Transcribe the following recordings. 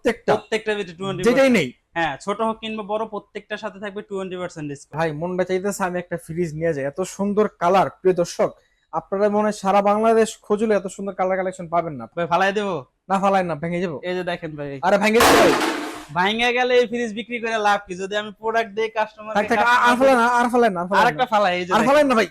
প্রত্যেকটা। প্রত্যেকটা ভিতরে যেটাই নেই। হ্যাঁ ছোট হোক কিংবা বড় প্রত্যেকটার সাথে থাকবে টোয়েন্টি পার্সেন্ট ডিসকাউন্ট ভাই মনটা চাইতেছে আমি একটা ফ্রিজ নিয়ে যাই। এত সুন্দর কালার প্রিয় দর্শক আপনারা মনে সারা বাংলাদেশ খুঁজলে এত সুন্দর কালার কালেকশন পাবেন না। ভাই ফালাই দেবো? না ফালাই না ভেঙে যাব। এই যে দেখেন ভাই। আরে ভেঙে যাব? ভাই গেলে এই ফ্রিজ বিক্রি করে লাভ কি? যদি আমি প্রোডাক্ট দেই কাস্টমার আর ফালাই না আর ফালাই না আরেকটা ফালাই এই যে আর ফালাই না ভাই।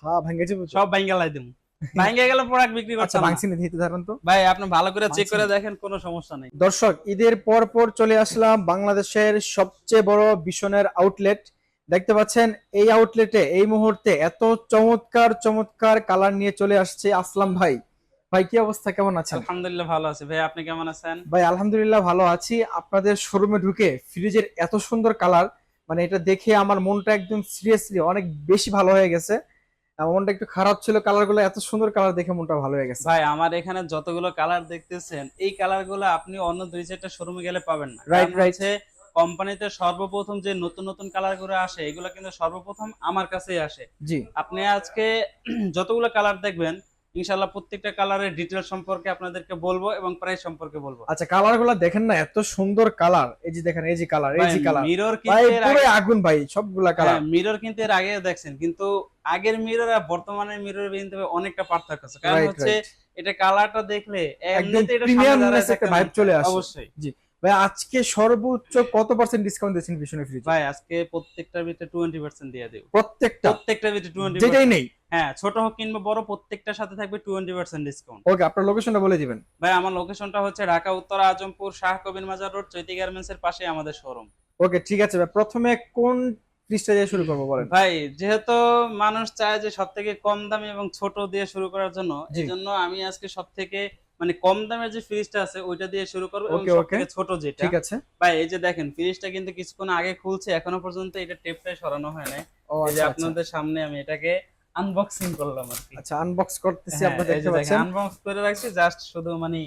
হ্যাঁ ভেঙে যাব। সব ভাঙ্গা লাই দেবো। ভাঙ্গা গেলে প্রোডাক্ট বিক্রি করছে আচ্ছা না। ভাঙছি না দিতে ধরেন তো। ভাই আপনি ভালো করে চেক করে দেখেন কোনো সমস্যা নেই। দর্শক ঈদের পর পর চলে আসলাম বাংলাদেশের সবচেয়ে বড় বিশনের আউটলেট দেখতে পাচ্ছেন এই আউটলেটে এই মুহূর্তে এত চমৎকার চমৎকার কালার নিয়ে চলে আসছে আসলাম ভাই। ভাই কি অবস্থা? কেমন আছেন? আলহামদুলিল্লাহ ভালো আছে। ভাই আপনি কেমন আছেন? ভাই আলহামদুলিল্লাহ ভালো আছি। আপনাদের শোরুমে ঢুকে ফ্রিজের এত সুন্দর কালার মানে এটা দেখে আমার মনটা একদম সিরিয়াসলি অনেক বেশি ভালো হয়ে গেছে। মনটা একটু খারাপ ছিল কালারগুলো এত সুন্দর কালার দেখে মনটা ভালো হয়ে গেছে। ভাই আমার এখানে যতগুলো কালার দেখতেছেন এই কালারগুলো আপনি অন্য দুই চারটা শোরুমে গেলে পাবেন না। Right. হচ্ছে কোম্পানিতে সর্বপ্রথম যে নতুন নতুন কালারগুলো আসে এগুলো কিন্তু সর্বপ্রথম আমার কাছেই আসে। জি। আপনি আজকে যতগুলো কালার দেখবেন ইনশাল্লাহ প্রত্যেকটা কালারের ডিটেল সম্পর্কে আপনাদেরকে বলব এবং প্রাইস সম্পর্কে বলব। আচ্ছা কালারগুলো দেখেন না এত সুন্দর কালার এই যে দেখেন এই যে কালার এই যে কালার মিরর কিন্তু আগুন ভাই সবগুলা কালার হ্যাঁ, মিরর কিন্তু এর আগে দেখছেন কিন্তু আগের মিরর আর বর্তমানের মিরর কিন্তু অনেকটা পার্থক্য আছে। কারণ হচ্ছে এটা কালারটা দেখলে একদম এমনিতে এটা প্রিমিয়াম সামনে একটা ভাইব চলে আসে। অবশ্যই। জি। ভাই আজকে সর্বোচ্চ কত পার্সেন্ট ডিসকাউন্ট দিচ্ছেন ভীষণ ফ্রিজ ভাই আজকে প্রত্যেকটার ভিতরে টোয়েন্টি পার্সেন্ট দিয়ে দেবো। প্রত্যেকটা? প্রত্যেকটার ভিতরে টোয়েন্টি যেটাই নেই। হ্যাঁ ছোট হোক কিংবা বড় প্রত্যেকটার সাথে থাকবে টোয়েন্টি পার্সেন্ট ডিসকাউন্ট ওকে আপনার লোকেশনটা বলে দিবেন। ভাই আমার লোকেশনটা হচ্ছে ঢাকা উত্তর আজমপুর শাহ কবির মাজার রোড চৈতি গার্মেন্টস এর পাশে আমাদের শোরুম ওকে ঠিক আছে ভাই। প্রথমে কোন ফ্রিজটা দিয়ে শুরু করব বলেন। ভাই যেহেতু মানুষ চায় যে সব থেকে কম দামি এবং ছোট দিয়ে শুরু করার জন্য এই জন্য আমি আজকে সব থেকে মানে কম দামের যে ফ্রিজটা আছে ওইটা দিয়ে শুরু করব এবং ছোট যেটা। ঠিক আছে। ভাই এই যে দেখেন ফ্রিজটা কিন্তু কিছুক্ষণ আগে খুলছে এখনও পর্যন্ত এটা টেপটাই সরানো হয় নাই। এই যে আচ্ছা আচ্ছা। আপনাদের সামনে আমি এটাকে আনবক্সিং করলাম আর কি। আচ্ছা আনবক্স করতেছি হ্যাঁ, আপনারা দেখতে পাচ্ছেন। আনবক্স করে রাখছি জাস্ট শুধু মানে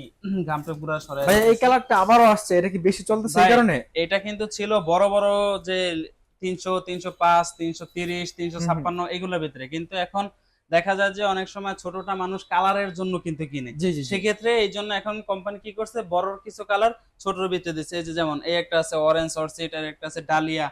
পুরো সরাই ভাই এই কালারটা আবারও আসছে এটা কি বেশি চলতেছে এই কারণে? এটা কিন্তু ছিল বড় বড় যে তিনশো তিনশো পাঁচ তিনশো তিরিশ তিনশো। ছাপ্পান্ন এগুলোর ভিতরে। কিন্তু এখন দেখা যায় যে অনেক সময় ছোটটা মানুষ কালারের জন্য কিন্তু কিনে। সেক্ষেত্রে এই জন্য এখন কোম্পানি কি করছে? বড় কিছু কালার ছোটর ভিতরে দিচ্ছে। এই যে যেমন এই একটা আছে অরেঞ্জ অর্চিড আর একটা আছে ডালিয়া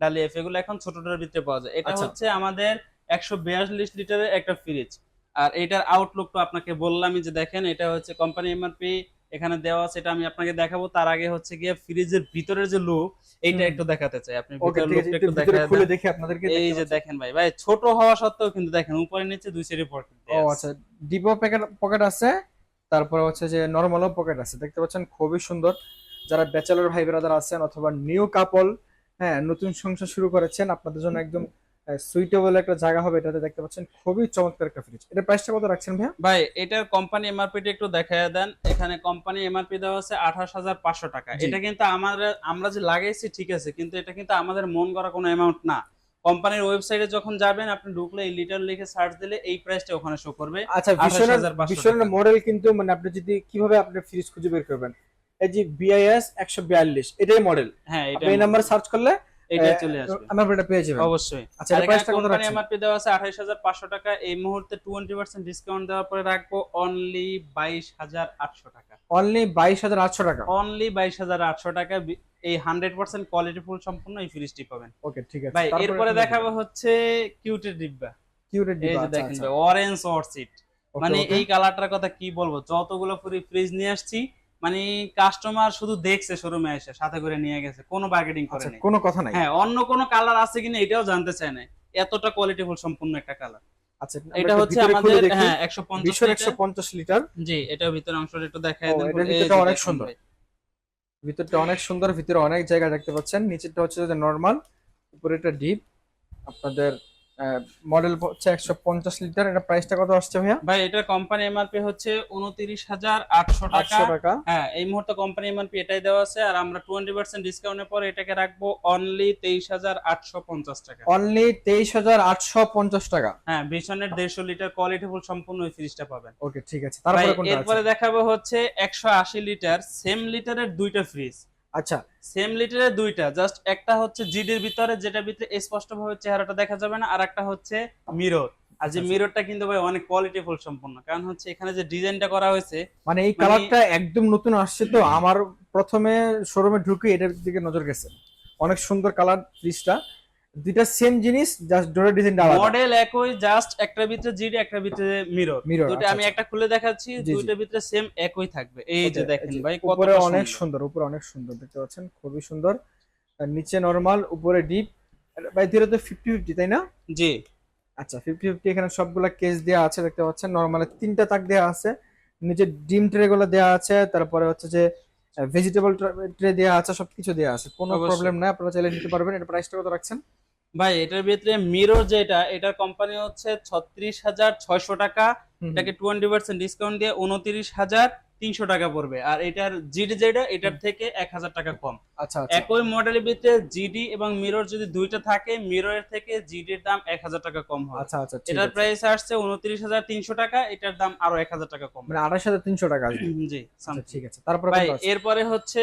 ডালিয়া এগুলো এখন ছোটটার ভিতরে পাওয়া যায়। এটা আচ্ছা। হচ্ছে আমাদের একশো বিয়াল্লিশ লিটারের একটা ফ্রিজ আর এটার আউটলুক তো আপনাকে বললামই যে দেখেন এটা হচ্ছে কোম্পানি এমআরপি এখানে দেওয়া আছে এটা আমি আপনাকে দেখাবো। তার আগে হচ্ছে গিয়ে ফ্রিজের ভিতরের যে লুক এইটা একটু দেখাতে চাই। আপনি একটু খুলে দেখি আপনাদেরকে এই যে। দেখেন ভাই ভাই ছোট হওয়া সত্ত্বেও কিন্তু দেখেন উপরে নিচে দুই সাইডে পকেট ও আচ্ছা ডিপো প্যাকেট পকেট আছে তারপর হচ্ছে যে নরমালও পকেট আছে। দেখতে পাচ্ছেন খুবই সুন্দর। যারা ব্যাচেলর ভাই ব্রাদার আছেন অথবা নিউ কাপল হ্যাঁ নতুন সংসার শুরু করেছেন আপনাদের জন্য একদম সুইটেবল একটা জায়গা হবে এটাতে দেখতে পাচ্ছেন খুবই চমৎকার একটা ফ্রিজ এটা প্রাইসটা কত রাখছেন ভাইয়া? ভাই এটার কোম্পানি এমআরপি একটু দেখায় দেন। এখানে কোম্পানি এমআরপি দেওয়া আছে আঠাশ হাজার পাঁচশো টাকা। এটা কিন্তু আমাদের আমরা যে লাগাইছি ঠিক আছে কিন্তু এটা কিন্তু আমাদের মন করা কোনো অ্যামাউন্ট না। কোম্পানির ওয়েবসাইটে যখন যাবেন আপনি ঢুকলে এই লিটার লিখে সার্চ দিলে এই প্রাইসটা ওখানে শো করবে। আচ্ছা ভীষণের 28,500 ভীষণের টাকা। মডেল কিন্তু মানে আপনি যদি কীভাবে আপনি ফ্রিজ খুঁজে বের করবেন? এই যে বিআইএস একশো বিয়াল্লিশ এটাই মডেল হ্যাঁ এটা এই নাম্বার সার্চ করলে এটা চলে আসবে। পেয়ে যাবেন। অবশ্যই। আচ্ছা এটা প্রাইসটা কত রাখছেন? এমআরপি দেওয়া আছে আঠাইশ হাজার পাঁচশো টাকা। এই মুহূর্তে টোয়েন্টি পার্সেন্ট ডিসকাউন্ট দেওয়ার পরে রাখব অনলি বাইশ হাজার আটশো টাকা। অনলি বাইশ হাজার আটশো টাকা? অনলি বাইশ হাজার আটশো টাকা। এই হান্ড্রেড পার্সেন্ট কোয়ালিটি ফুল সম্পূর্ণ এই ফ্রিজটি পাবেন। ওকে ঠিক আছে। ভাই এরপরে দেখাবো? হচ্ছে কিউটের ডিব্বা। কিউরেট এই যে দেখেন অরেঞ্জ অর্চিড মানে এই কালারটার কথা কি বলব? যতগুলো ফ্রিজ নিয়ে আসছি মানে কাস্টমার শুধু দেখছে শোরুমে এসে সাথে করে নিয়ে গেছে কোনো বার্গেটিং করে আচ্ছা নেই। কোনো কথা নাই? হ্যাঁ অন্য কোনো কালার আছে কিনা এটাও জানতে চায় না এতটা কোয়ালিটি ফুল সম্পূর্ণ একটা কালার আচ্ছা এটা হচ্ছে আমাদের হ্যাঁ একশো পঞ্চাশ বিশোর একশো পঞ্চাশ লিটার জি এটা ভিতরে অংশটা একটু দেখায় দেন। ভিতরটা অনেক সুন্দর। ভিতরটা অনেক সুন্দর ভিতরে অনেক জায়গা দেখতে পাচ্ছেন। নিচেরটা হচ্ছে নর্মাল উপরে এটা ডিপ আপনাদের মডেল হচ্ছে একশো পঞ্চাশ লিটার। এটা প্রাইসটা কত আসছে ভাইয়া? ভাই এটা কোম্পানি এমআরপি হচ্ছে উনত্রিশ হাজার আটশো টাকা। হ্যাঁ এই মুহূর্তে কোম্পানি এমআরপি এটাই দেওয়া আছে। আর আমরা টোয়েন্টি পার্সেন্ট ডিসকাউন্টের পর এটাকে রাখব অনলি তেইশ হাজার আটশো পঞ্চাশ টাকা। অনলি তেইশ হাজার আটশো পঞ্চাশ টাকা। হ্যাঁ ভীষণের দেড়শো লিটার কোয়ালিটি ফুল সম্পূর্ণ ওই ফ্রিজটা পাবেন। ওকে ঠিক আছে। তারপরে কোনটা এরপরে দেখাবো হচ্ছে একশো আশি লিটার সেম লিটারের দুইটা ফ্রিজ আচ্ছা। সেম লিটারে দুইটা জাস্ট একটা হচ্ছে জিডির ভিতরে যেটা ভিতরে স্পষ্ট ভাবে চেহারাটা দেখা যাবে না আর একটা হচ্ছে মিরর আর যে আচ্ছা। মিররটা কিন্তু ভাই অনেক কোয়ালিটি ফুল সম্পূর্ণ কারণ হচ্ছে এখানে যে ডিজাইনটা করা হয়েছে মানে এই মানে- কালারটা একদম নতুন আসছে তো আমার প্রথমে শোরুমে ঢুকে এটার দিকে নজর গেছে। অনেক সুন্দর কালার ফ্রিজটা দুইটা সেম জিনিস জাস্ট ডোরের ডিজাইনটা আলাদা। মডেল একই জাস্ট একটার ভিতরে জিডি একটার ভিতরে মিরর Mirror, দুটো আমি আচ্ছা। একটা খুলে দেখাচ্ছি। দুইটার ভিতরে সেম একই থাকবে। এই যে দেখেন ভাই উপরে অনেক সুন্দর। উপরে অনেক সুন্দর দেখতে পাচ্ছেন? খুবই সুন্দর। আর নিচে নরমাল উপরে ডিপ ভাই ধীরে তো ফিফটি ফিফটি তাই না? জি। আচ্ছা ফিফটি ফিফটি এখানে সবগুলা কেস দেওয়া আছে দেখতে পাচ্ছেন? নর্মালি তিনটা তাক দেওয়া আছে। নিচে ডিম ট্রে গুলো দেওয়া আছে তারপরে হচ্ছে যে ভেজিটেবল ট্রে দেওয়া আছে সবকিছু দেওয়া আছে। কোনো প্রবলেম নাই আপনারা চাইলে নিতে পারবেন। এটা প্রাইসটা কত রাখছেন? ভাই এটার ভিতরে মিরর যেটা এটার কোম্পানি হচ্ছে ছত্রিশ হাজার ছয়শো টাকা। এটাকে টোয়েন্টি পার্সেন্ট ডিসকাউন্ট দিয়ে উনত্রিশ হাজার তিনশো টাকা পড়বে। আর এটার জিডি যেটা এটার থেকে এক হাজার টাকা কম। আচ্ছা আচ্ছা। একই মডেলের ভিতরে জিডি এবং মিরর যদি দুইটা থাকে মিররের থেকে জিডির দাম এক হাজার টাকা কম হবে আচ্ছা আচ্ছা এটার প্রাইস আসছে উনত্রিশ হাজার তিনশো টাকা এটার দাম আরও এক হাজার টাকা কম। মানে আড়াইশ হাজার তিনশো টাকা জি আচ্ছা, ঠিক আছে। তারপরে ভাই এরপরে হচ্ছে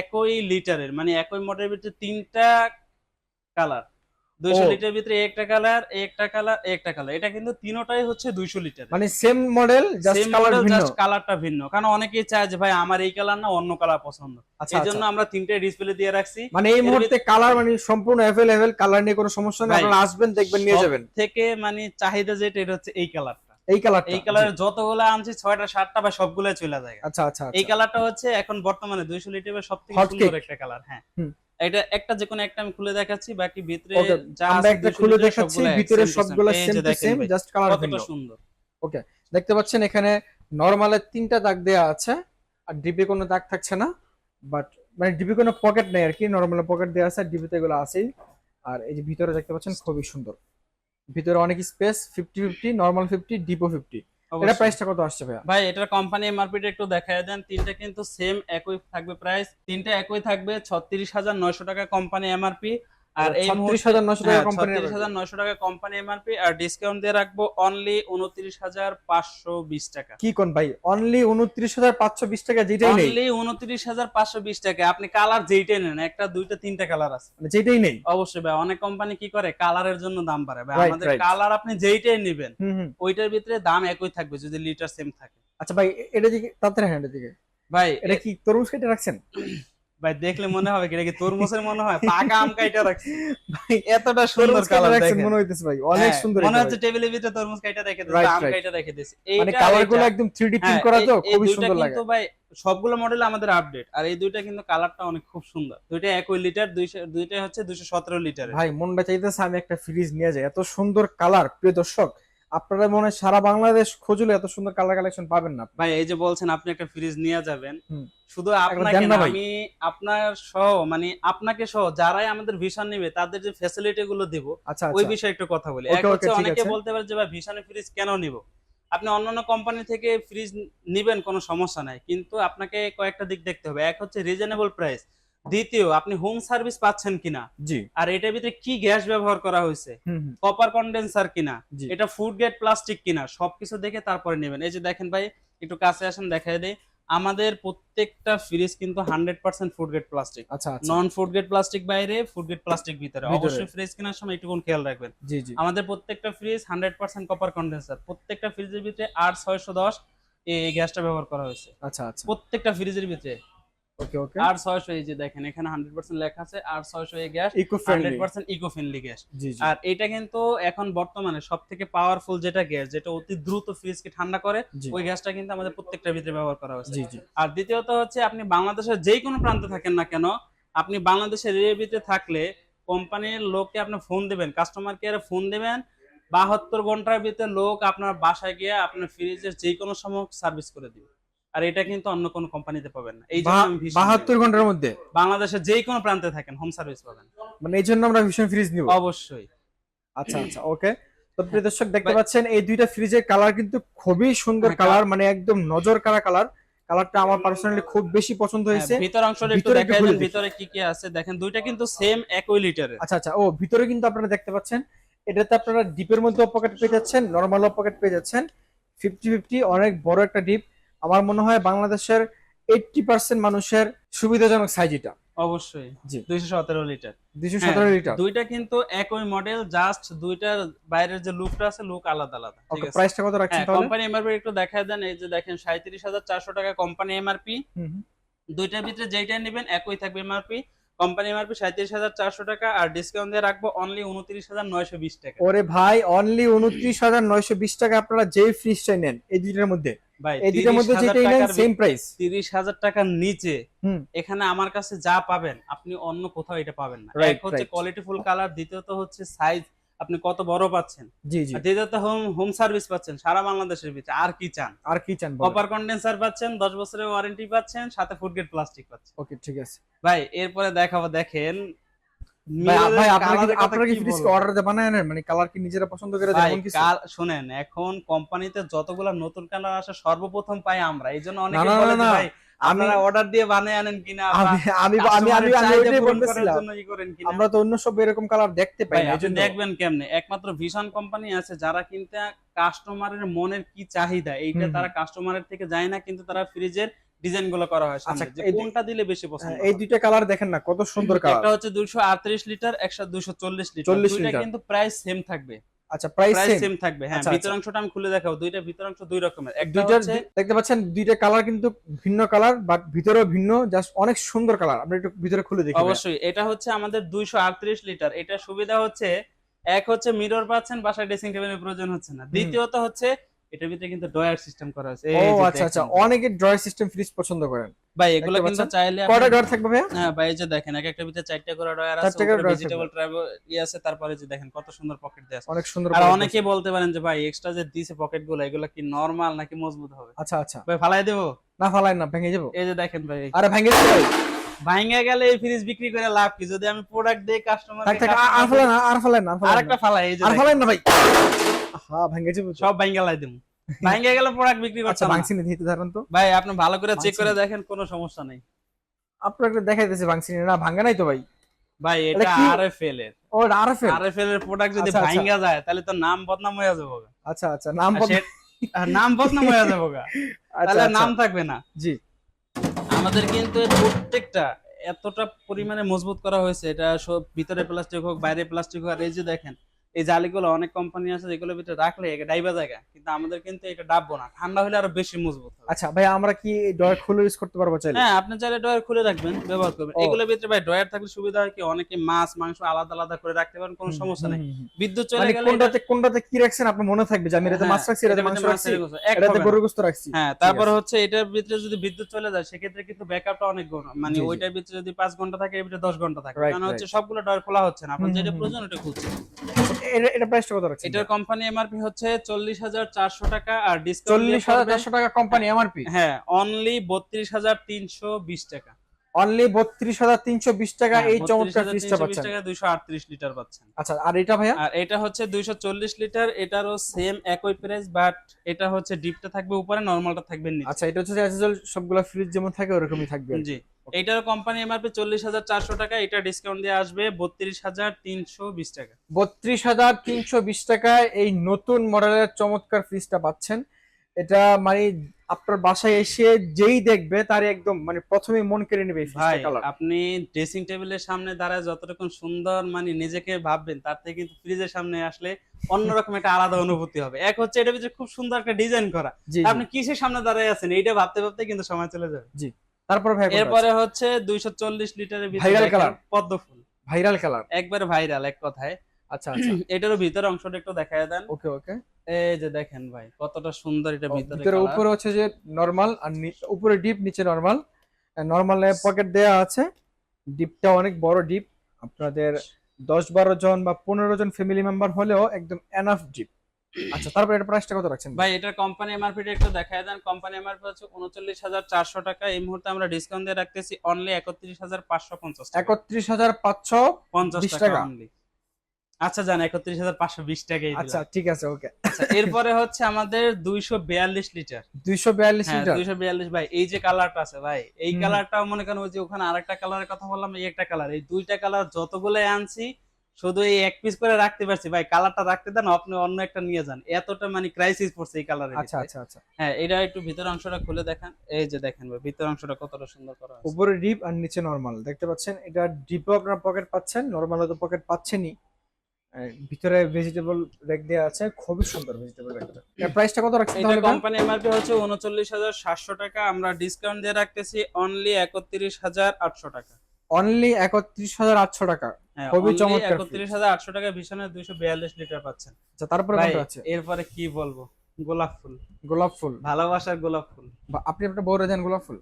একই লিটারের মানে একই মডেলের ভিতরে তিনটা কালার দুইশো ও। লিটার ভিতরে একটা কালার একটা কালার একটা কালার এটা কিন্তু তিনোটাই হচ্ছে দুইশো লিটার মানে সেম মডেল জাস্ট কালার ভিন্ন। জাস্ট কালারটা ভিন্ন। কারণ অনেকেই চায় যে ভাই আমার এই কালার না অন্য কালার পছন্দ। আচ্ছা এই আচ্ছা। জন্য আমরা তিনটে ডিসপ্লে দিয়ে রাখছি। মানে এই মুহূর্তে কালার মানে সম্পূর্ণ অ্যাভেলেবেল কালার নিয়ে কোনো সমস্যা নেই। আপনারা আসবেন দেখবেন নিয়ে যাবেন। থেকে মানে চাহিদা যেটা এটা হচ্ছে এই কালারটা এই কালার এই কালারের যতগুলো আনছি ছয়টা সাতটা বা সবগুলো চলে যায়। আচ্ছা আচ্ছা এই আচ্ছা। কালারটা হচ্ছে এখন বর্তমানে দুইশো লিটারের সব থেকে সুন্দর একটা কালার হ্যাঁ। এটা একটা যে কোনো একটা আমি খুলে দেখাচ্ছি বাকি ভিতরে যা আমরা একটা খুলে দেখাচ্ছি ভিতরে সবগুলো সেম সেম জাস্ট কালার ভিন্ন সুন্দর। দেখতে পাচ্ছেন এখানে নরমালের তিনটা দাগ দেওয়া আছে আর ডিপে কোনো দাগ থাকছে না বাট মানে ডিপে কোনো পকেট নেই আর কি নরমাল পকেট দেওয়া আছে ডিপিতে এগুলো আছেই। আর এই যে ভিতরে দেখতে পাচ্ছেন খুবই সুন্দর। ভিতরে অনেক space fifty fifty normal fifty depot fifty এটা প্রাইসটা কত আসছে ভাইয়া? ভাই এটার কোম্পানি এমআরপিটা একটু দেখায় দেন। তিনটা কিন্তু সেম একই থাকবে প্রাইস তিনটা একই থাকবে ছত্রিশ হাজার নয়শো টাকা কোম্পানি এমআরপি আর এই ছত্রিশ হাজার নশো টাকা কোম্পানি হাজার নয়শো টাকা কোম্পানি এমআরপি আর ডিসকাউন্ট দিয়ে রাখব অনলি উনত্রিশ হাজার পাঁচশো বিশ টাকা। কি কোন ভাই? অনলি উনত্রিশ হাজার পাঁচশো বিশ টাকা যেটাই নেই। অনলি উনত্রিশ হাজার পাঁচশো বিশ টাকা। আপনি কালার যেইটাই নেন একটা দুইটা তিনটা কালার আছে। মানে যেটাই নেই। অবশ্যই ভাই অনেক কোম্পানি কি করে? কালারের জন্য দাম বাড়ায় ভাই। আমাদের কালার আপনি যেইটাই নেবেন ওইটার ভিতরে দাম একই থাকবে যদি লিটার সেম থাকে। আচ্ছা ভাই এটা দিকে তাড়াতাড়ি হ্যাঁ এটা দিকে। ভাই এটা কি তরমুজ কেটে রাখছেন? ভাই দেখলে মনে হবে কি এটা তরমুজের মনে হয়? পাকা আম কাইটা রাখছে। ভাই এতটা সুন্দর কালার দেখেন। মনে হইতেছে ভাই অনেক হ্যাঁ, সুন্দর মনে হচ্ছে টেবিলের ভিতরে তরমুজ কাইটা রেখে দিয়েছে আম কাইটা রেখে দিয়েছে। মানে এইটা, কালারগুলো একদম থ্রি ডি হ্যাঁ, প্রিন্ট করা তো এই খুবই সুন্দর লাগে। কিন্তু ভাই সবগুলো মডেল আমাদের আপডেট আর এই দুইটা কিন্তু কালারটা অনেক খুব সুন্দর। দুইটা একই লিটার দুইটা হচ্ছে দুইশো সতেরো লিটার ভাই মনটা চাইতেছে আমি একটা ফ্রিজ নিয়ে যাই। এত সুন্দর কালার প্রিয় দর্শক আপনারা মনে হয় সারা বাংলাদেশ খুঁজলে এত সুন্দর কালার কালেকশন পাবেন না ভাই এই যে বলছেন আপনি একটা ফ্রিজ নিয়ে যাবেন শুধু আপনাকে আমি আপনার সহ মানে আপনাকে সহ যারাই আমাদের ভিশন নেবে তাদের যে ফ্যাসিলিটি গুলো দিব আচ্ছা ওই আচ্ছা। বিষয়ে একটু কথা বলি। এক হচ্ছে অনেকে বলতে পারে যে ভাই ভিশনে ফ্রিজ কেন নিব? আপনি অন্যান্য কোম্পানি থেকে ফ্রিজ নিবেন কোনো সমস্যা নাই। কিন্তু আপনাকে কয়েকটা দিক দেখতে হবে। এক হচ্ছে রিজনেবল প্রাইস দ্বিতীয় আপনি হোম সার্ভিস পাচ্ছেন কিনা? জি। আর এটার ভিতরে কি গ্যাস ব্যবহার করা হয়েছে? কপার কন্ডেন্সার কিনা? এটা ফুড গ্রেড প্লাস্টিক কিনা? সবকিছু দেখে তারপরে নেবেন। এই যে দেখেন ভাই একটু কাছে আসেন দেখাই দেয় আমাদের প্রত্যেকটা ফ্রিজ কিন্তু hundred percent food grade plastic non food grade plastic বাইরে ফুড গ্রেড প্লাস্টিক ভিতরে। অবশ্যই ফ্রিজ কেনার সময় একটু খেয়াল রাখবেন। জি জি। আমাদের প্রত্যেকটা fridge hundred percent copper condenser প্রত্যেকটা ফ্রিজের ভিতরে আর ছয়শো দশ এই গ্যাসটা ব্যবহার করা হয়েছে। আচ্ছা আচ্ছা। প্রত্যেকটা ফ্রিজের ভিতরে। ওকে ওকে আর ছয়শো এই যে দেখেন এখানে হান্ড্রেড পার্সেন্ট লেখা আছে আর ছয়শো এই gas eco hundred friendly percent eco friendly gas আর এটা কিন্তু এখন বর্তমানে সব থেকে পাওয়ারফুল যেটা গ্যাস যেটা অতি দ্রুত ফ্রিজকে ঠান্ডা করে ওই গ্যাসটা কিন্তু আমাদের প্রত্যেকটার ভিতরে ব্যবহার করা হয়েছে। আর দ্বিতীয়ত হচ্ছে আপনি বাংলাদেশের যেই কোনো প্রান্তে থাকেন না কেন আপনি বাংলাদেশের এরিয়ার থাকলে কোম্পানির লোককে আপনি ফোন দেবেন কাস্টমার কেয়ারে ফোন দেবেন বাহাত্তর ঘণ্টার ভিতরে লোক আপনার বাসায় গিয়ে আপনার ফ্রিজের যে কোনো সময় সার্ভিস করে দিবে। আর এটা কিন্তু অন্য কোনো কোম্পানিতে পাবেন না। এই জন্য আমি বাহাত্তর ঘণ্টার মধ্যে? বাংলাদেশের যে কোনো প্রান্তে থাকেন হোম সার্ভিস পাবেন। মানে এই জন্য আমরা ভীষণ ফ্রিজ নিব। অবশ্যই। আচ্ছা আচ্ছা ওকে তো প্রিয় দর্শক দেখতে পাচ্ছেন এই দুইটা ফ্রিজের কালার কিন্তু খুবই সুন্দর হ্যাঁ, কালার মানে একদম নজর কাড়া কালার কালারটা আমার পার্সোনালি খুব বেশি পছন্দ হয়েছে। হ্যাঁ, ভিতর অংশটা একটু দেখাই দেন ভিতরে কি কি আছে। দেখেন দুইটা কিন্তু সেম একই লিটারের আচ্ছা আচ্ছা ও ভিতরে কিন্তু আপনারা দেখতে পাচ্ছেন এটাতে আপনারা ডিপের মধ্যে পকেট পেয়ে যাচ্ছেন নর্মাল পকেট পেয়ে যাচ্ছেন। ফিফটি ফিফটি অনেক বড় একটা ডিপ আমার মনে হয় বাংলাদেশের এইটটি পার্সেন্ট মানুষের সুবিধাজনক সাইজ এটা অবশ্যই। দুইশো সতেরো লিটার। দুইশো হ্যাঁ, সতেরো লিটার। দুইটা কিন্তু একই মডেল জাস্ট দুইটার বাইরের যে লুকটা আছে লুক আলাদা আলাদা ঠিক আছে? প্রাইসটা কত রাখছেন হ্যাঁ কোম্পানি এমআরপি একটু দেখায় দেন এই যে দেখেন সাঁত্রিশ হাজার চারশো টাকা কোম্পানি এমআরপি। দুইটার ভিতরে যেইটা নেবেন একই থাকবে এমআরপি কোম্পানি এমআরপি সাঁত্রিশ হাজার চারশো টাকা আর ডিসকাউন্ট দিয়ে রাখব অনলি উনত্রিশ হাজার নয়শো বিশ টাকা। ওরে ভাই অনলি উনত্রিশ হাজার নয়শো বিশ টাকা আপনারা যেই ফ্রিজটা নেন এই দুইটার মধ্যে। এই দুইটার মধ্যে যেটাই নেন সেম প্রাইস তিরিশ হাজার টাকার নিচে এখানে আমার কাছে যা পাবেন আপনি অন্য কোথাও এটা পাবেন না। এক হচ্ছে right. ফুল কালার দ্বিতীয়ত হচ্ছে সাইজ আপনি কত বড় পাচ্ছেন। জি জি। দ্বিতীয়ত হোম হোম সার্ভিস পাচ্ছেন সারা বাংলাদেশের ভিতরে। আর কি চান? আর কি চান কপার কন্ডেন্সার পাচ্ছেন দশ বছরের ওয়ারেন্টি পাচ্ছেন সাথে ফুড গ্রেড প্লাস্টিক পাচ্ছেন। ওকে ঠিক আছে। ভাই এরপরে দেখাবো দেখেন ভাই mirror এর ভাই আপনারা কি colour এর কথা আপনারা কি কি ফ্রিজ অর্ডার দিয়ে বানায় মানে কালার কি নিজেরা পছন্দ করে দেন কিছু? শুনেন এখন কোম্পানিতে যতগুলা নতুন কালার আসে সর্বপ্রথম পাই আমরা। এই অনেকে না, না, বলে ভাই আপনারা অর্ডার দিয়ে বানিয়ে আনেন কিনা? আমি আমি আমি আমি customer-এর আমি চাহিদা ওইটাই বলতেছিলাম। জন্য ই করেন কিনা। আমরা তো অন্য সব এরকম কালার দেখতে পাই না দেখবেন কেমনে? একমাত্র ভীষণ কোম্পানি আছে যারা কিন্তু কাস্টমারের মনের কি চাহিদা? এইটা তারা কাস্টমারের থেকে যায় না কিন্তু তারা ফ্রিজের ডিজাইনগুলো করা হয় আচ্ছা, কোনটা দিলে বেশি পছন্দ হ্যাঁ, এই দুইটা কালার দেখেন না কত সুন্দর একটা হচ্ছে দুইশো আটত্রিশ লিটার একশো দুইশো চল্লিশ লিটার দুইটা কিন্তু প্রাইস সেম থাকবে। আচ্ছা প্রাইস সেম থাকবে হ্যাঁ আচ্ছা, ভিতর অংশটা আমি খুলে দেখাবো দুইটা ভিতর অংশ দুই রকমের। একটা হচ্ছে দেখতে পাচ্ছেন দুইটা কালার কিন্তু ভিন্ন কালার বাট ভিতরেও ভিন্ন জাস্ট অনেক সুন্দর কালার আপনি একটু ভিতরে খুলে দেখি অবশ্যই এটা হচ্ছে আমাদের দুইশো আটত্রিশ লিটার এটা সুবিধা হচ্ছে এক হচ্ছে মিরর পাচ্ছেন বাসায় ড্রেসিং টেবিলের প্রয়োজন হচ্ছে না। দ্বিতীয়ত হচ্ছে এটার ভিতরে কিন্তু ডয়ার সিস্টেম করা আছে। ও আচ্ছা আচ্ছা অনেকে ড্রয়ার সিস্টেম ফ্রিজ পছন্দ করেন। ভাই এগুলো কিন্তু? চাইলে কয়টা ড্রয়ার থাকবে ভাইয়া? হ্যাঁ ভাই এই যে দেখেন এক একটা ভিতরে চারটা করে ডয়ার আছে চারটা করে ভেজিটেবল ট্রাভেল ই আছে তারপরে যে দেখেন কত সুন্দর পকেট দেয়া আছে। অনেক সুন্দর আর অনেকে বলতে পারেন যে ভাই এক্সট্রা যে দিছে পকেটগুলো এগুলো কি নরমাল নাকি মজবুত হবে? আচ্ছা আচ্ছা। ভাই ফালাই দেবো? না ফালাই না ভেঙে যাব। এই যে দেখেন ভাই। আরে ভেঙে যাব ভাই ভাঙে গেলে এই ফ্রিজ বিক্রি করে লাভ কি? যদি আমি প্রোডাক্ট দিই কাস্টমার আর ফালাই না আর ফালাই না আর না। ফালাই এই যে আর। ফালাই না ভাই। হ্যাঁ ভেঙে যাব। সব ভাঙে লাই দিমু। ভাঙে গেলে প্রোডাক্ট বিক্রি করতে আচ্ছা না। ভাঙছি ধরেন তো? ভাই আপনি ভালো করে চেক করে দেখেন কোনো সমস্যা নেই। আপনার একটা দেখাইতেছে ভাঙছি না ভাঙা নাই তো ভাই? ভাই এটা আরএফএল এর। ও আরএফএল আরএফএল এর প্রোডাক্ট যদি আচ্ছা, আচ্ছা। ভাঙা যায় তাহলে তো নাম বদনাম হয়ে যাবে আচ্ছা আচ্ছা নাম নাম বদনাম হয়ে যাবে তাহলে। নাম থাকবে না। জি। আমাদের কিন্তু প্রত্যেকটা এতটা পরিমাণে মজবুত করা হয়েছে। এটা সব ভিতরে প্লাস্টিক হোক বাইরে প্লাস্টিক হোক আর এই যে দেখেন এই জালিগুলো অনেক কোম্পানি আছে যেগুলোর ভিতরে রাখলে এটা ডাইবা জায়গা কিন্তু আমাদের কিন্তু এটা ডাববো না। ঠান্ডা হলে আরও বেশি মজবুত হবে। আচ্ছা ভাই আমরা কি ডয়ার খুলে ইউজ করতে পারব চাইলে? হ্যাঁ আপনি চাইলে ড্রয়ার খুলে রাখবেন ব্যবহার করবেন। এগুলোর ভিতরে ভাই ড্রয়ার থাকলে সুবিধা হয় কি অনেকে মাছ মাংস আলাদা আলাদা করে রাখতে পারেন কোনো সমস্যা নেই। বিদ্যুৎ চলে মানে গেলে কোনটাতে কোনটাতে কি রাখছেন আপনার মনে থাকবে যে আমি এটাতে মাছ রাখছি এটাতে মাংস রাখছি এটাতে গরুর গোস্ত রাখছি। হ্যাঁ তারপর হচ্ছে এটার ভিতরে যদি বিদ্যুৎ চলে যায় সেক্ষেত্রে কিন্তু ব্যাকআপটা অনেক গুণ মানে। ওইটার ভিতরে যদি পাঁচ ঘণ্টা থাকে এর ভিতরে দশ ঘণ্টা থাকে। কারণ হচ্ছে সবগুলো ডয়ার খোলা হচ্ছে না। আপনার যেটা প্রয়োজন ওটা খুলছে এটা প্রাইসটা কত রাখছেন? এটার কোম্পানি এমআরপি হচ্ছে চল্লিশ হাজার চারশো টাকা আর ডিসকাউন্ট চল্লিশ হাজার চারশো টাকা কোম্পানি এমআরপি হ্যাঁ অনলি বত্রিশ হাজার তিনশো বিশ টাকা। অনলি বত্রিশ হাজার তিনশো বিশ টাকা হ্যাঁ, এই চমৎকার ফ্রিজটা পাচ্ছেন। টাকা দুইশো আটত্রিশ লিটার পাচ্ছেন। আচ্ছা আর এটা ভাইয়া? আর এটা হচ্ছে দুইশো চল্লিশ লিটার এটারও সেম একই প্রাইস বাট এটা হচ্ছে ডিপটা থাকবে উপরে নর্মালটা থাকবে নিচে। আচ্ছা এটা হচ্ছে অ্যাজ সবগুলো ফ্রিজ যেমন থাকে ওরকমই থাকবে। জি। এটার কোম্পানি এমআরপি চল্লিশ হাজার চারশো টাকা এটা ডিসকাউন্ট দিয়ে আসবে বত্রিশ হাজার তিনশো বিশ টাকা। বত্রিশ হাজার তিনশো বিশ টাকায় এই নতুন মডেলের চমৎকার ফ্রিজটা পাচ্ছেন। এটা মানে আপনার বাসায় এসে যেই দেখবে তার একদম মানে প্রথমেই মন কেড়ে নেবে ভাই আপনি ড্রেসিং টেবিলের সামনে দাঁড়ায় যতটুকু সুন্দর মানে নিজেকে ভাববেন তার থেকে কিন্তু ফ্রিজের সামনে আসলে অন্যরকম একটা আলাদা অনুভূতি হবে। এক হচ্ছে এটা ভিতরে খুব সুন্দর একটা ডিজাইন করা। জি জি। আপনি কিসের সামনে দাঁড়ায় আছেন এইটা ভাবতে ভাবতে কিন্তু সময় চলে যাবে। তারপর ভাই এরপরে হচ্ছে দুইশো চল্লিশ লিটারের ভিতরে দেখেন color। পদ্ম ফুল। Viral colour. একবারে ভাইরাল এক কথায়। আচ্ছা আচ্ছা। এটারও ভিতরে অংশটা একটু দেখায় দেন। ওকে ওকে। এই যে দেখেন ভাই কতটা সুন্দর এটা ভিতরে ভিতরে উপরে হচ্ছে যে নরমাল আর উপরে ডিপ নিচে নরমাল নরমালে পকেট দেয়া আছে। ডিপটা অনেক বড় ডিপ আপনাদের দশ বারো জন বা পনেরো জন ফ্যামিলি মেম্বার হলেও একদম এনাফ ডিপ আচ্ছা তারপর এটা প্রাইসটা কত রাখছেন? ভাই এটার কোম্পানি এমআরপি একটু দেখায় দেন। কোম্পানি এমআরপি হচ্ছে উনচল্লিশ হাজার চারশো টাকা। এই মুহূর্তে আমরা ডিসকাউন্ট দিয়ে রাখতেছি অনলি একত্রিশ হাজার পাঁচশো পঞ্চাশ টাকা। একত্রিশ হাজার পাঁচশো পঞ্চাশ টাকা। অনলি আচ্ছা জান একত্রিশ হাজার পাঁচশো বিশ টাকাই আচ্ছা ঠিক আছে ওকে আচ্ছা এরপরে হচ্ছে আমাদের দুইশো বিয়াল্লিশ লিটার দুইশো বিয়াল্লিশ হ্যাঁ লিটার দুইশো বিয়াল্লিশ ভাই এই যে কালারটা আছে ভাই এই হুম। কালারটাও মনে করেন ওই যে ওখানে আরেকটা কালারের কথা বললাম এই একটা কালার এই দুইটা কালার যতগুলো আনছি শুধু এই এক পিস করে রাখতে পারছি। ভাই কালারটা রাখতে দেন আপনি অন্য একটা নিয়ে যান। এতটা মানে ক্রাইসিস পড়ছে এই কালারের আচ্ছা আচ্ছা আচ্ছা। হ্যাঁ এটা একটু ভিতর অংশটা খুলে দেখেন। এই যে দেখেন ভাই ভিতর অংশটা কতটা সুন্দর করা আছে উপরে ডিপ আর নিচে নরমাল দেখতে পাচ্ছেন? এটা ডিপও আপনার পকেট পাচ্ছেন নরমাল তো পকেট পাচ্ছেনই। ভিতরে ভেজিটেবল রেক দেওয়া আছে খুবই সুন্দর ভেজিটেবল রেকটা এর প্রাইসটা কত রাখছেন তাহলে কোম্পানি এমআরপি হচ্ছে উনচল্লিশ হাজার সাতশো টাকা। আমরা ডিসকাউন্ট দিয়ে রাখতেছি অনলি একত্রিশ হাজার আটশো টাকা। অনলি একত্রিশ হাজার আটশো টাকা। হ্যাঁ খুবই চমৎকার 31,800 আটশো টাকা ভীষণের দুইশো বিয়াল্লিশ লিটার পাচ্ছেন। আচ্ছা তারপরে আছে? এরপরে কি বলব? গোলাপ ফুল। গোলাপ ফুল। ভালোবাসার গোলাপ ফুল। আপনি আপনার বউরে দেন গোলাপ ফুল।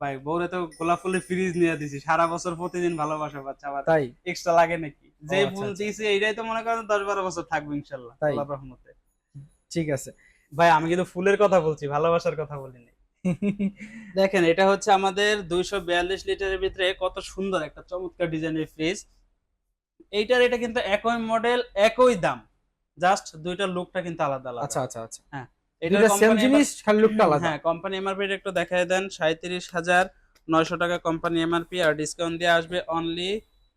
ভাই বউরে তো গোলাপ ফুলের ফ্রিজ নিয়ে দিছি। সারা বছর প্রতিদিন ভালোবাসা পাচ্ছে আবার তাই? এক্সট্রা লাগে নাকি? যে আচ্ছা, ফুল আচ্ছা। দিয়েছি এইটাই তো মনে করেন দশ বারো বছর থাকবে ইনশাল্লাহ? রহমতে। ঠিক আছে। ভাই আমি কিন্তু ফুলের কথা বলছি ভালোবাসার কথা বলিনি। দেখেন এটা হচ্ছে আমাদের দুইশো বিয়াল্লিশ লিটারের ভিতরে কত সুন্দর একটা চমৎকার ডিজাইনের ফ্রিজ এইটার এটা কিন্তু একই মডেল একই দাম। জাস্ট দুইটার লুকটা কিন্তু আলাদা আলাদা। আচ্ছা আচ্ছা আচ্ছা। এটার দুইটা সেম জিনিস খালি লুকটা আলাদা। হ্যাঁ কোম্পানি এমআরপি একটু দেখায় দেন। সাঁত্রিশ হাজার নয়শো টাকা কোম্পানি এমআরপি আর ডিসকাউন্ট দিয়ে আসবে অনলি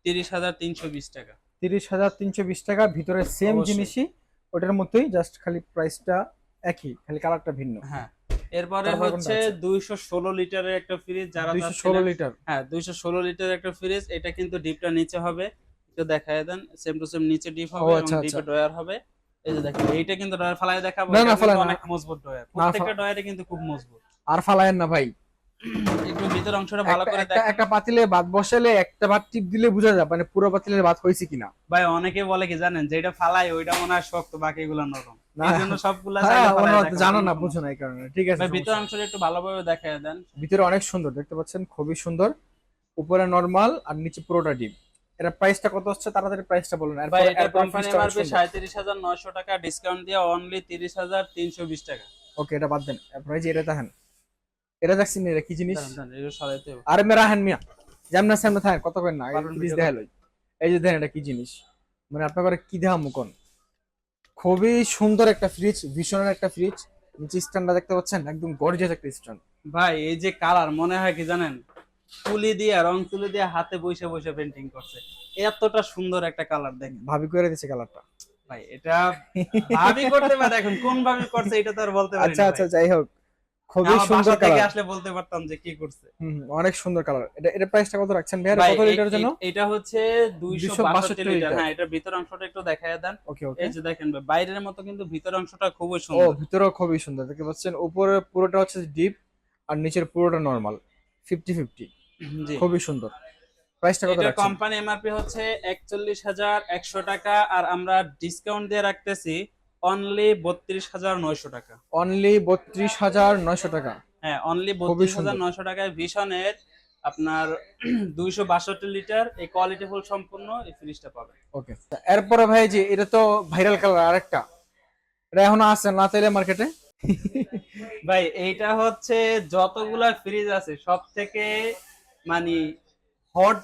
তিরিশ হাজার তিনশো বিশ টাকা। তিরিশ হাজার তিনশো বিশ টাকা ভিতরে সেম জিনিসই। ওটার মতোই জাস্ট খালি প্রাইসটা একই খালি কালারটা ভিন্ন। হ্যাঁ। এরপরে হচ্ছে আছে? দুইশো ষোলো লিটারের একটা ফ্রিজ যারা দুইশো চাচ্ছিলেন- ষোলো লিটার? হ্যাঁ দুইশো ষোলো লিটার একটা ফ্রিজ এটা কিন্তু ডিপটা নিচে হবে। একটু দেখায় দেন সেম টু সেম নিচে ডিপ হবে এবং আচ্ছা, ডিপে আচ্ছা। ডয়ার হবে। এই যে দেখেন এইটা কিন্তু ডয়ার ফালায় দেখাবো না, না, ফালায় অনেক মজবুত ডয়ার প্রত্যেকটা ডয়ারে কিন্তু খুব মজবুত। আর ফালায়েন না ভাই। একটু ভিতর অংশটা ভালো করে একটা- দেখেন। একটা পাতিলে ভাত বসালে একটা ভাত টিপ দিলে বোঝা যায় মানে পুরো পাতিলের ভাত হয়েছে কিনা। ভাই অনেকে বলে কি জানেন যেটা ফালাই ওইটা মনে হয় শক্ত বাকিগুলো নরম। হ্যাঁ। ভাই ভিতর অনেক সুন্দর দেখতে পাচ্ছেন খুবই সুন্দর। উপরে নরমাল আর নিচে পুরোটা ডিপ এটা প্রাইসটা কত হচ্ছে তাড়াতাড়ি প্রাইসটা বলুন। ভাই এটা কোম্পানি টাকা ডিসকাউন্ট দিয়ে অনলি তিরিশ হাজার তিনশো বিশ টাকা। ওকে এটা বাদ দেন। এটা দেখেন এটা দেখছেন এটা কি জিনিস? দাঁড়ান, দাঁড়ান, এটা সরাইতে হবে। আরে মেরা হ্যান মিয়া যেমন সামনে থাকেন কত করেন না এই যে দেখেন এটা কি জিনিস মানে আপনার কি দেহা মুকন খুবই সুন্দর একটা ফ্রিজ ভীষণের একটা ফ্রিজ নিচে স্ট্যান্ডটা দেখতে পাচ্ছেন একদম গর্জিয়াস একটা স্ট্যান্ড। ভাই এই যে কালার মনে হয় কি জানেন? তুলি দিয়ে রং তুলি দিয়ে হাতে বসে বসে পেন্টিং করছে। এতটা সুন্দর একটা কালার দেখেন ভাবি করে দিয়েছে কালারটা ভাই এটা ভাবি করতে পারে এখন কোন ভাবি করছে এটা তো আর বলতে পারি আচ্ছা না আচ্ছা। যাই হোক। খুবই সুন্দর কালার আসলে বলতে পারতাম যে কি করছে। অনেক সুন্দর কালার এটা এটা প্রাইসটা কত রাখছেন ভাই কত লিটারের জন্য? এটা হচ্ছে দুইশো 262 লিটার। হ্যাঁ এটার ভিতর অংশটা একটু দেখায় দেন। ওকে ওকে। এই যে দেখেন বাইরের মতো কিন্তু ভিতর অংশটা খুবই ও সুন্দর। ভিতরেও খুবই সুন্দর। দেখতে পাচ্ছেন উপরে পুরোটা হচ্ছে ডিপ আর নিচের পুরোটা নরমাল ফিফটি ফিফটি জি। খুবই সুন্দর। প্রাইসটা কত রাখছেন? কোম্পানি এমআরপি হচ্ছে একচল্লিশ হাজার একশো টাকা আর আমরা ডিসকাউন্ট দিয়ে রাখতেছি অনলি বত্রিশ হাজার নয়শো টাকা। অনলি বত্রিশ হাজার নয়শো টাকা। হ্যাঁ অনলি বত্রিশ হাজার নয়শো টাকায় ভীষণের আপনার দুইশো বাষট্টি লিটার এই কোয়ালিটি ফুল সম্পূর্ণ এই ফ্রিজটা পাবেন। ওকে এরপরে ভাই যে এটা তো ভাইরাল কালার আরেকটা। এটা এখনও আছে না চাইলে মার্কেটে ভাই এইটা হচ্ছে যতগুলা ফ্রিজ আছে সব থেকে মানে হট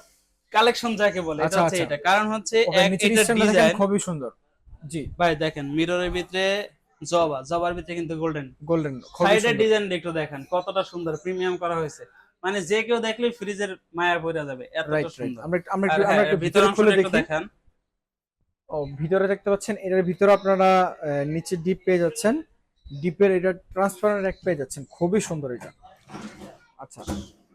কালেকশন যাকে বলে এটা আচ্ছা, হচ্ছে আচ্ছা। এটা। কারণ হচ্ছে এক- দেখেন ডিজাইন খুবই সুন্দর। জি। ভাই দেখেন মিররের ভিতরে জবা জবার ভিতরে কিন্তু গোল্ডেন গোল্ডেন সাইডের ডিজাইন একটু দেখেন কতটা সুন্দর প্রিমিয়াম করা হয়েছে। মানে যে কেউ দেখলে ফ্রিজের মায়া পড়ে যাবে এতটা সুন্দর। আমরা একটু- আমরা আমরা হ্যাঁ, একটু ভিতরে খুলে দেখেন। ও ভিতরে দেখতে পাচ্ছেন এটার ভিতরে আপনারা নিচে ডিপ পেয়ে যাচ্ছেন। ডিপের এটা ট্রান্সপারেন্ট এক পেয়ে যাচ্ছেন। খুবই সুন্দর এটা। আচ্ছা।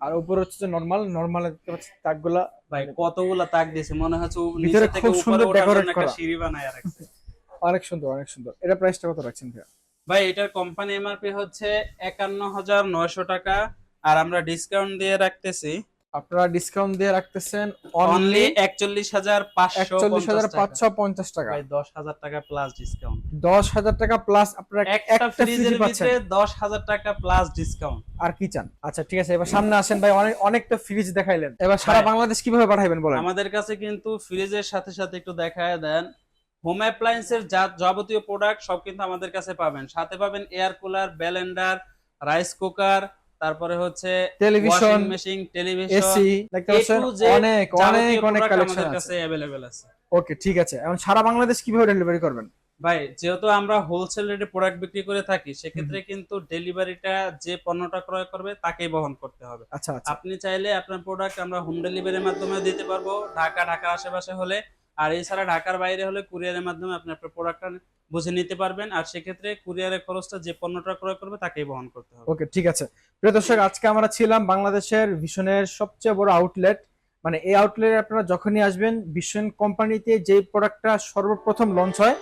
আর উপর হচ্ছে নরমাল নরমাল দেখতে পাচ্ছি তাকগুলা। ভাই কতগুলা তাক দিয়েছে? মনে হচ্ছে ভিতরে নিচে থেকে খুব সুন্দর ডেকোরেট করা। সিঁড়ি বানায় রাখছে অনেক সুন্দর অনেক সুন্দর। এটা প্রাইসটা কত রাখছেন ভাই ভাই এটার কোম্পানি এমআরপি হচ্ছে একান্ন হাজার নয়শো টাকা আর আমরা ডিসকাউন্ট দিয়ে রাখতেছি। আপনারা ডিসকাউন্ট দিয়ে রাখতেছেন অনলি অনলি একচল্লিশ হাজার পাঁচশো একচল্লিশ হাজার পাঁচশো পঞ্চাশ টাকা। ভাই দশ হাজার টাকা প্লাস ডিসকাউন্ট দশ হাজার টাকা প্লাস আপনারা একটা ফ্রিজের ভিতরে দশ হাজার টাকা প্লাস ডিসকাউন্ট আর কি চান? আচ্ছা ঠিক আছে এবার সামনে আসেন ভাই অনেক অনেকটা ফ্রিজ দেখাইলেন। এবার সারা বাংলাদেশ কীভাবে পাঠাবেন বলেন? আমাদের কাছে কিন্তু ফ্রিজের সাথে সাথে একটু দেখায় দেন। হোম অ্যাপ্লায়েন্সের যাবতীয় প্রোডাক্ট সব কিন্তু আমাদের কাছে পাবেন। সাথে পাবেন air cooler blender rice cooker তারপরে হচ্ছে টেলিভিশন মেশিন টেলিভিশন এসি দেখতে পাচ্ছেন? অনেক অনেক অনেক কালেকশন আছে। অ্যাভেলেবেল আছে। ওকে ঠিক আছে। এখন সারা বাংলাদেশ কীভাবে ডেলিভারি করবেন? ভাই যেহেতু আমরা হোলসেল রেটে প্রোডাক্ট বিক্রি করে থাকি সেক্ষেত্রে কিন্তু ডেলিভারিটা যে পণ্যটা ক্রয় করবে তাকেই বহন করতে হবে। আচ্ছা আচ্ছা। আপনি চাইলে আপনার প্রোডাক্ট আমরা হোম ডেলিভারির মাধ্যমে দিতে পারব। ঢাকা ঢাকার আশেপাশে হলে আর এছাড়া ঢাকার বাইরে হলে কুরিয়ারের মাধ্যমে আপনি আপনার প্রোডাক্টটা বুঝে নিতে পারবেন। আর সেক্ষেত্রে কুরিয়ারের খরচটা যে পণ্যটা ক্রয় করবে তাকেই বহন করতে হবে। ওকে ঠিক আছে। প্রিয় দর্শক আজকে আমরা ছিলাম বাংলাদেশের ভীষণের সবচেয়ে বড় আউটলেট মানে এই আউটলেটে আপনারা যখনই আসবেন বিশ্বন কোম্পানিতে যে প্রোডাক্টটা সর্বপ্রথম লঞ্চ হয়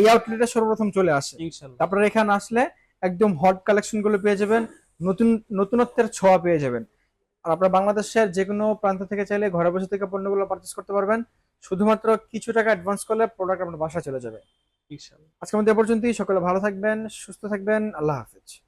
এই আউটলেটে সর্বপ্রথম চলে আসে। ইনশাল্লাহ। আপনারা এখানে আসলে একদম হট কালেকশনগুলো পেয়ে যাবেন নতুন নতুনত্বের ছোঁয়া পেয়ে যাবেন। আর আপনারা বাংলাদেশের যে কোনো প্রান্ত থেকে চাইলে ঘরে বসে থেকে পণ্যগুলো পারচেস করতে পারবেন। শুধুমাত্র কিছু টাকা অ্যাডভান্স করলে প্রোডাক্ট আপনার বাসায় চলে যাবে। আজকের মধ্যে পর্যন্তই। সকলে ভালো থাকবেন সুস্থ থাকবেন। আল্লাহ হাফেজ।